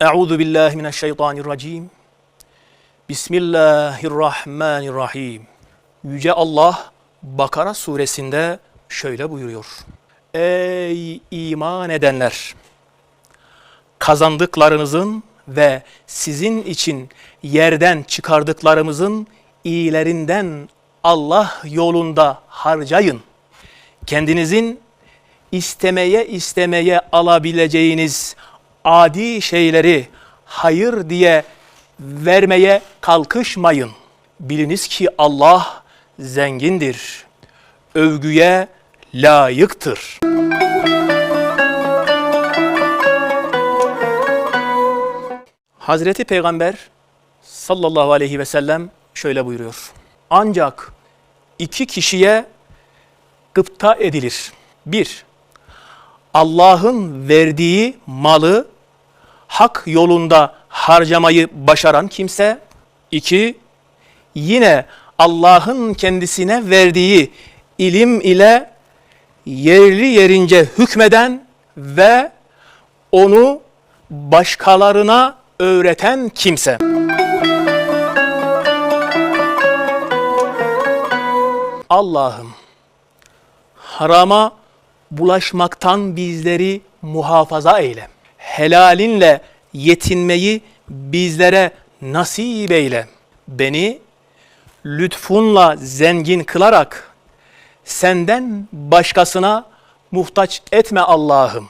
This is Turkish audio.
Euzu billahi mineşşeytanirracim. Bismillahirrahmanirrahim. Yüce Allah Bakara suresinde şöyle buyuruyor. Ey iman edenler! Kazandıklarınızın ve sizin için yerden çıkardıklarımızın iyilerinden Allah yolunda harcayın. Kendinizin istemeye istemeye alabileceğiniz adi şeyleri hayır diye vermeye kalkışmayın. Biliniz ki Allah zengindir. Övgüye layıktır. Hazreti Peygamber sallallahu aleyhi ve sellem şöyle buyuruyor. Ancak iki kişiye gıpta edilir. Bir, Allah'ın verdiği malı hak yolunda harcamayı başaran kimse. iki Yine Allah'ın kendisine verdiği ilim ile yerli yerince hükmeden ve onu başkalarına öğreten kimse. Allah'ım harama bulaşmaktan bizleri muhafaza eyle. Helalinle yetinmeyi bizlere nasip eyle. Beni lütfunla zengin kılarak senden başkasına muhtaç etme Allah'ım.